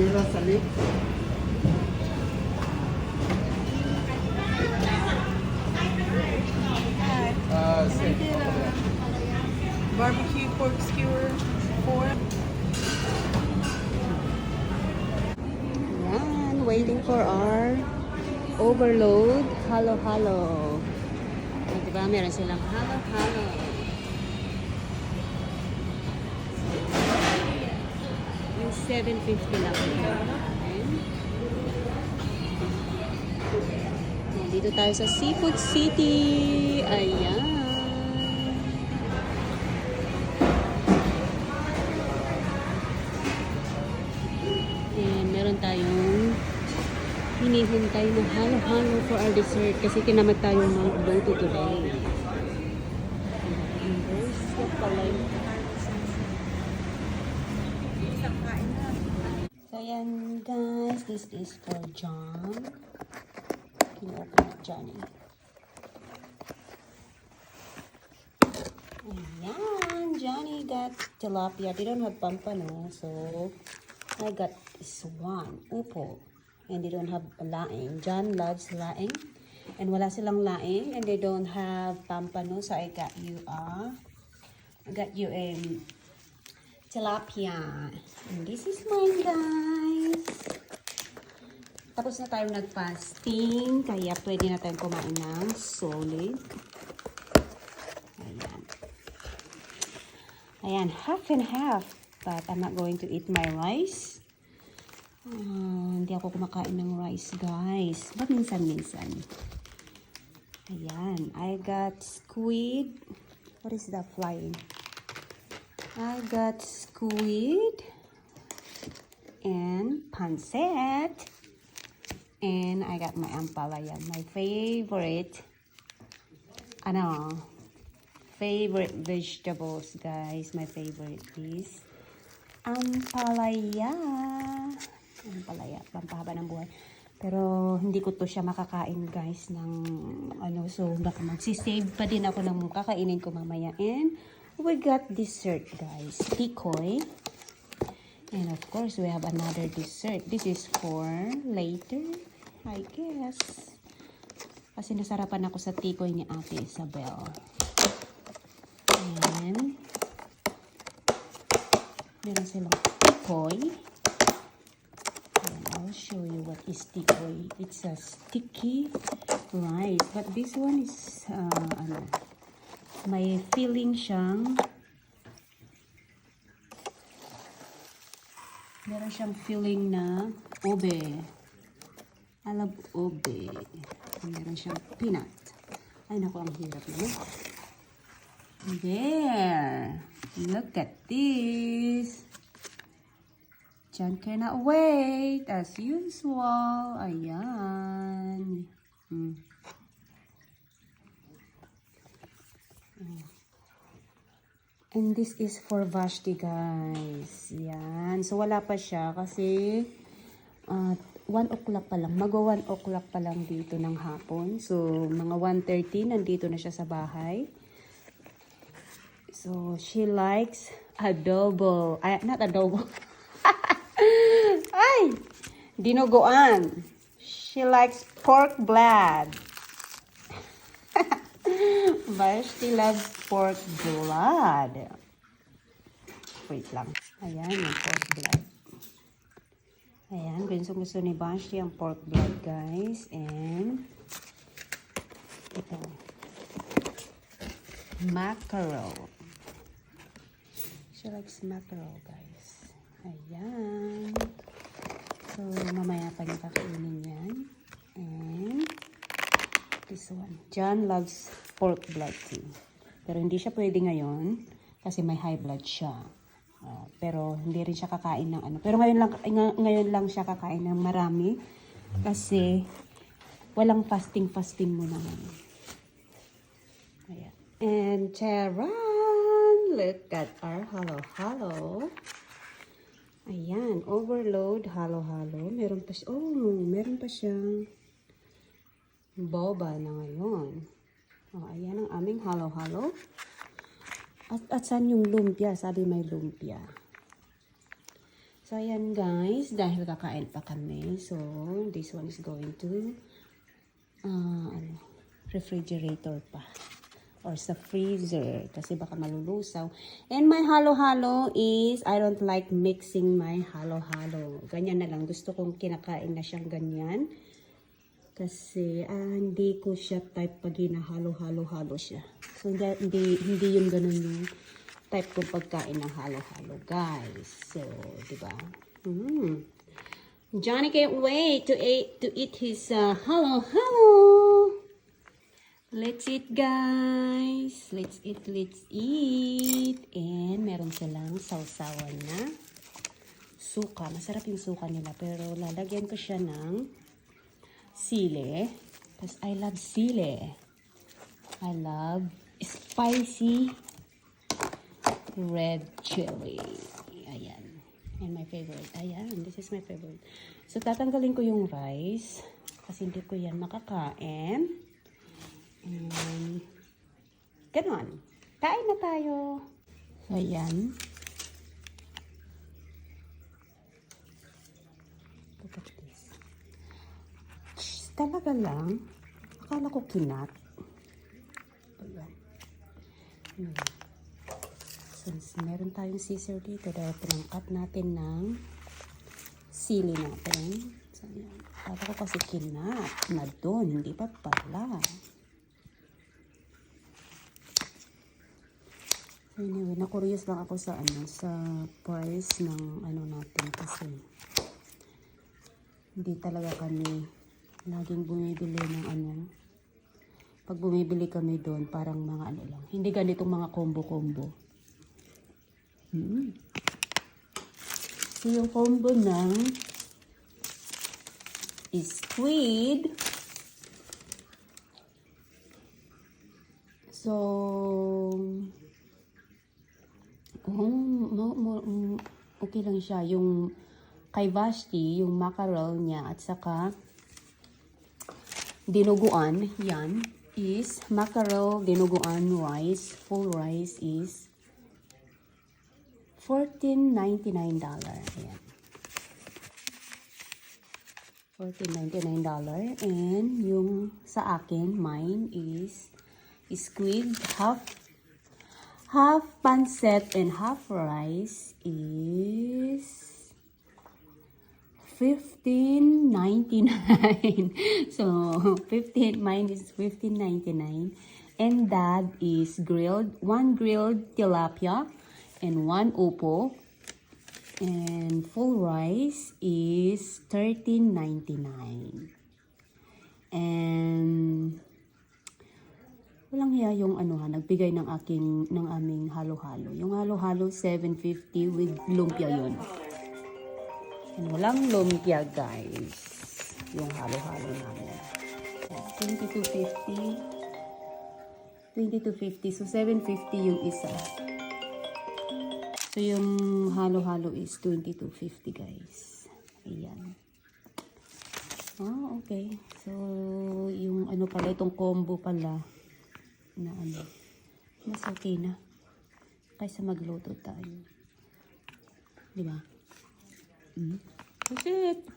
Tira sa lip. Uh, six. Barbecue pork skewer, four. Yan, waiting for our overload. Halo, halo. O, diba, meron silang halo, 750 lang Dito tayo sa Seafood City. Ayan. Tayong hinihintay na halo-halo for our dessert kasi tinamad tayo mag-luto today. Yan guys, this is for John. Can you open it, Johnny? Ayan, Johnny got tilapia. They don't have pampano, so I got this one, upo. And they don't have laing. John loves laing. And wala silang laing. And they don't have pampano. So I got you a, I got you a tilapia. And this is mine, guys. Tapos na tayo nag-fasting. Kaya pwede na tayong kumain ng solid. Ayan. Ayan, half and half. But I'm not going to eat my rice. Ah, hindi ako kumakain ng rice, guys. But minsan-minsan. Ayan. I got squid. What is that flying? I got squid. And pancit. And I got my ampalaya. My favorite. Ano? Favorite vegetables, guys. My favorite is ampalaya. Ampalaya. Pampahaba ng buhay. Pero hindi ko to siya makakain guys ng ano so baka magsisave pa din ako ng kakainin ko mamaya and we got dessert guys. Tikoy. And of course we have another dessert. This is for later I guess. Kasi nasarapan ako sa tikoy ni ate Isabel. And meron silang tikoy. And I'll show you what is tikoy. It's a sticky rice. But this one is uh, ano may feeling siyang meron siyang feeling na I love obe meron siyang peanut. Ay naku ang hirap naman there. Look at this. John cannot wait as usual. Ayan hmm. And this is for Vashti, guys. Yan. So, wala pa siya kasi uh, 1 o'clock pa lang. Magwa 1 o'clock pa lang dito ng hapon. So, mga 1.30, nandito na siya sa bahay. So, she likes adobo. Ay, not adobo. Ay! Dinuguan. She likes pork blood. Vashti loves pork blood. Wait lang. Ayan, yung pork blood. Ayan, gusto gusto ni Vashti ang pork blood, guys. And, ito. Mackerel. She likes mackerel, guys. Ayan. So, mamaya pa niya kakainin yan. And, this one. John loves pork blood too. Pero hindi siya pwede ngayon kasi may high blood siya. Ah, pero hindi rin siya kakain ng ano. Pero ngayon lang ng- ngayon lang siya kakain ng marami kasi walang fasting fasting muna ngayon. Ayan. And charan! Look at our halo halo. Ayan, overload, halo-halo. Meron pa siya, oh, meron pa siyang boba na ngayon. Oh, ayan ang aming halo-halo. At, at saan yung lumpia? Sabi may lumpia. So, ayan guys, dahil kakain pa kami. So, this one is going to ano, refrigerator pa. Or sa freezer. Kasi baka malulusaw. And my halo-halo is, I don't like mixing my halo-halo. Ganyan na lang. Gusto kong kinakain na siyang ganyan. Kasi ah, hindi ko siya type pag hinahalo-halo-halo siya. So hindi, hindi, yung ganun yung type kong pagkain ng halo-halo, guys. So, di ba? Mm. Johnny can't wait to eat, to eat his uh, halo-halo. Let's eat, guys. Let's eat, let's eat. And meron silang sausawan na suka. Masarap yung suka nila. Pero lalagyan ko siya ng sile. Because I love sile. I love spicy red chili. Ayan. And my favorite. Ayan. This is my favorite. So, tatanggalin ko yung rice. Kasi hindi ko yan makakain. And, ganon. Kain na tayo. So, ayan. Look at this. Shh, talaga lang. Akala ko kinat. Ayan. Hmm. Since meron tayong scissor dito, dahil pinangkat natin ng sili natin. Akala ko kasi kinat na doon. Hindi pa pala. Anyway, na-curious lang ako sa ano, sa price ng ano natin kasi hindi talaga kami laging bumibili ng ano. Pag bumibili kami doon, parang mga ano lang. Hindi ganitong mga combo-combo. Hmm. So, yung combo ng squid. So, mm, okay lang siya. Yung kay Vashti, yung mackerel niya at saka dinuguan, yan, is mackerel dinuguan rice. Full rice is $14.99. Ayan. $14.99. And yung sa akin, mine is squid half half pancit and half rice is 15.99 so 15 mine is 15.99 and that is grilled one grilled tilapia and one opo and full rice is 13.99 and Walang hiya yung ano ha, nagbigay ng aking, ng aming halo-halo. Yung halo-halo, 750 with lumpia yun. And walang lumpia, guys. Yung halo-halo namin. 2250. 2250. So, 750 yung isa. So, yung halo-halo is 2250, guys. Ayan. Ah, okay. So, yung ano pala, itong combo pala, na ano, mas okay na. Kaysa magluto tayo. Di ba? Mm. That's it.